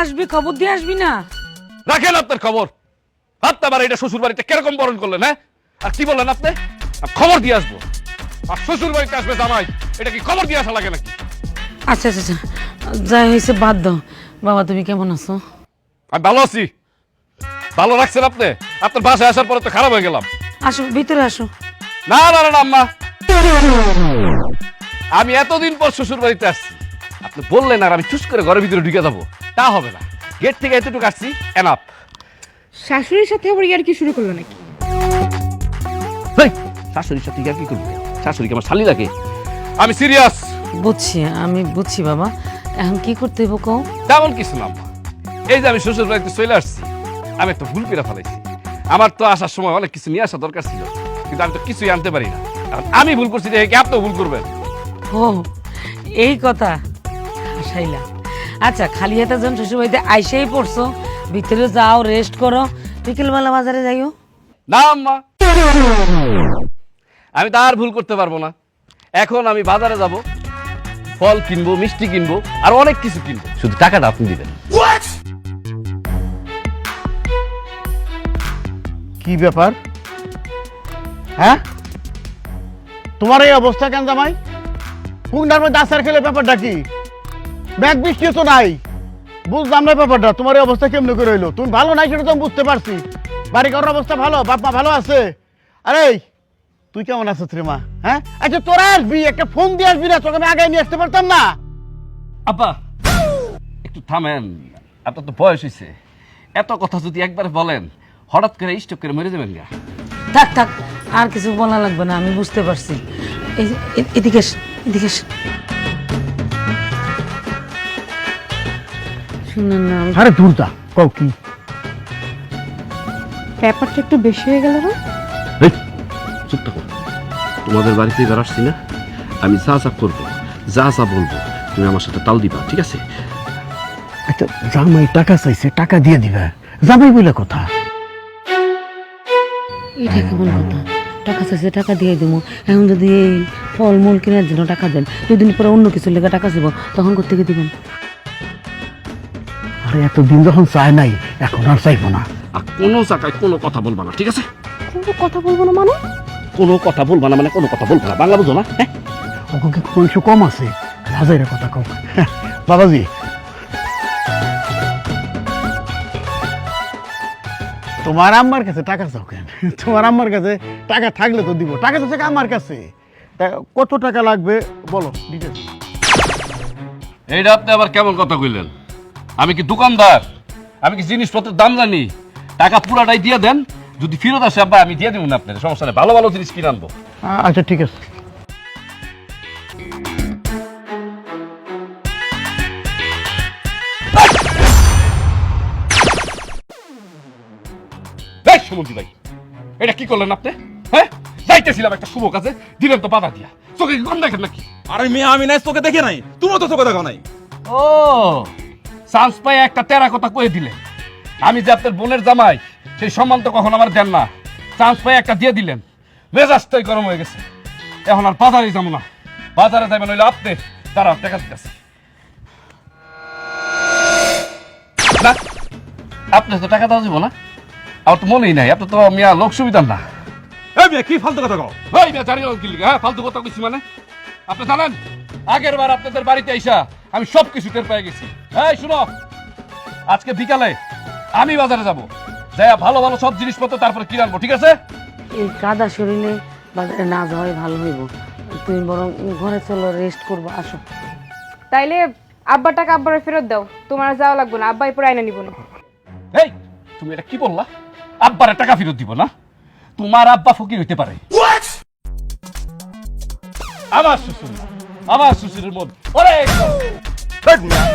আসবি খবর দিয়ে আসবি না? রাখেন আপনার খবর? আপনি আবার এটা শ্বশুর বাড়িতে কীরকম বরণ করলেন হ্যাঁ? আর কি বললেন আপনি? খবর দিয়ে আসব। আর শ্বশুর বাড়িতে আসবে জামাই এটা কি খবর দিয়ে আসা লাগে নাকি? আচ্ছা আচ্ছা আচ্ছা। যাই হয়েছে বাদ দাও। বাবা তুমি কেমন আছো? আমি ভালো আছি। ভালো রাখছেন আপনি? আপনার বাসায় আসার পরে তো খারাপ হয়ে গেলাম। আসো ভিতরে আসো। না না না না, আম্মা। আমি এতদিন পর শ্বশুর বাড়িতে আসছি। আপনি বললেন আর আমি চুস করে ঘরের ভিতরে ঢুকে যাব। তা হবে না। গেট থেকে এতটুকু আসছি। এনাফ শাশুড়ির সাথে আবার ইয়ার কি শুরু করল নাকি? শাশুড়ির সাথে আর কি করব? শাশুড়িকে আমার শালি লাগে আমি সিরিয়াস বুঝছি আমি বুঝছি বাবা। এখন কি করতে হইব কও? তেমন কিছু না এই যে আমি শ্বশুর বাড়িতে চলে আসছি আমি একটা ভুল করে ফেলাইছি। আমার তো আসার সময় অনেক কিছু নিয়ে আসা দরকার ছিল কিন্তু আমি তো কিছুই আনতে পারি না। কারণ আমি ভুল করছি দেখে কি আপনিও ভুল করবেন? ও এই কথা। হাসাইলা আচ্ছা খালি হাতে যখন শ্বশুরবাড়িতে আইসেই পড়ছো ভিতরে যাও রেস্ট করো বিকেলবেলা বাজারে যাইও। না আম্মা। আমি তো আর ভুল করতে পারব না। এখন আমি বাজারে যাব ফল কিনবো মিষ্টি কিনবো আর অনেক কিছু কিনবো। শুধু টাকাটা আপনি দিবেন। কি ব্যাপার? হ্যাঁ? তোমার এই অবস্থা কেন জামাই? হুন্ডার মধ্যে আসার খেলে ব্যাপারটা কি? ব্যাগ বৃষ্টি তো নাই। বুঝলাম না ব্যাপারটা তোমার এই অবস্থা কেমনি করে হইল? তুমি ভালো নাই সেটা তো আমি বুঝতে পারছি। বাড়ি ঘরের অবস্থা ভালো বাপ মা ভালো আছে? আরে তুই কেমন আছিস রে মা? হ্যাঁ? আচ্ছা তোরা আসবি একটা ফোন দিয়ে আসবি না তোকে আমি আগে নিয়ে আসতে পারতাম না। আপা একটু থামেন আপনার তো বয়স হয়েছে এত কথা যদি একবার বলেন হঠাৎ করে স্টক করে মরে যাবেন গা। থাক থাক আর কিছু বলা লাগবে না আমি বুঝতে পারছি। এদিকে এদিকে না আরে দূরটা কও কি? ব্যাপারটা একটু বেশি হয়ে গেল না এই, চুপ থাকো। তোমাদের বাড়িতে এবার আসছি না? আমি যা যা করব যা যা বলব তুমি আমার সাথে তাল দিবা ঠিক আছে? আচ্ছা জামাই টাকা চাইছে টাকা দিয়ে দিবা। জামাই বলে কথা। এটা কেমন কথা। টাকা চাইছে টাকা দিয়ে দেবো এখন যদি এই ফলমূল কেনার জন্য টাকা দেন দুদিন পরে অন্য কিছু লেগে টাকা দেবো তখন কোথেকে দিবেন? আরে এতদিন যখন চায় নাই এখন আর চাইব না। আর কোনো জায়গায় কোনো কথা বলবা না ঠিক আছে? কোনো কথা বলব না মানে? কোনো কথা বলবা না মানে কোনো কথা বলবা না বাংলা বুঝো না হ্যাঁ? ওকে কি কোনো কম আছে? হাজারের কথা কম বাবাজি। তোমার আম্মার কাছে টাকা চাও কেন? তোমার আম্মার কাছে টাকা থাকলে তো দিব টাকা তো থাকে আমার কাছে। কত টাকা লাগবে বলো ডিটেলস এইটা আপনি আবার কেমন কথা কইলেন? আমি কি দোকানদার? আমি কি জিনিসপত্রের দাম জানি? টাকা পুরাটাই দিয়ে দেন। যদি ফেরত আসে আব্বা আমি দিয়ে দেবো না আপনার সমস্যা নেই ভালো ভালো জিনিস কিনে আনব। আচ্ছা ঠিক আছে। সুমন্তি ভাই এটা কি করলেন আপনি? হ্যাঁ? যাইতেছিলাম একটা শুভ কাজে দিলেন তো বাধা দিয়া। চোখে কম দেখেন নাকি? আরে মেয়ে আমি নাই তোকে দেখে নাই। তুমিও তো তোকে দেখো নাই। ও চান্স পাই একটা তেরা কথা কয়ে দিলেন আমি যে আপনার বোনের জামাই সেই সম্মান তো কখন আমার দেন না। চান্স পাই একটা দিয়ে দিলেন। মেজাজটাই গরম হয়ে গেছে। এখন আর বাজারে যাব না। বাজারে যাবেন হইলে আপনি দাঁড়াও টাকা দিতেছে। না আপনি তো টাকা দেওয়া যাব না। আমার তো মনেই নাই আপনার তো মিয়া লোক সুবিধা না। এই মেয়ে কি ফালতু কথা কও? ওই মিয়া জানি হ্যাঁ ফালতু কথা কইছি মানে। আপনি জানেন আগের বার আপনাদের বাড়িতে আইসা আমি সব কিছু টের পেয়ে গেছি। এই শুনো। আজকে বিকালে আমি বাজারে যাব। যাই ভালো ভালো সব জিনিসপত্র তারপরে কিনে আনব ঠিক আছে? এই কাদা শরীরে বাজারে না যাওয়াই ভালো হইব। তুমি বরং ঘরে চলো রেস্ট করব আসো। তাইলে আব্বা টাকা আব্বারে ফেরত দাও। তোমার আর যাওয়া লাগবে না আব্বা এরপর আইনা নিব না। এই তুমি এটা কি বললা? আব্বারে টাকা ফেরত দিব না? তোমার আব্বা ফকির হইতে পারে। আমার শ্বশুর না, আমার শ্বশুরের মধ্যে অনেক এই মেয়ে,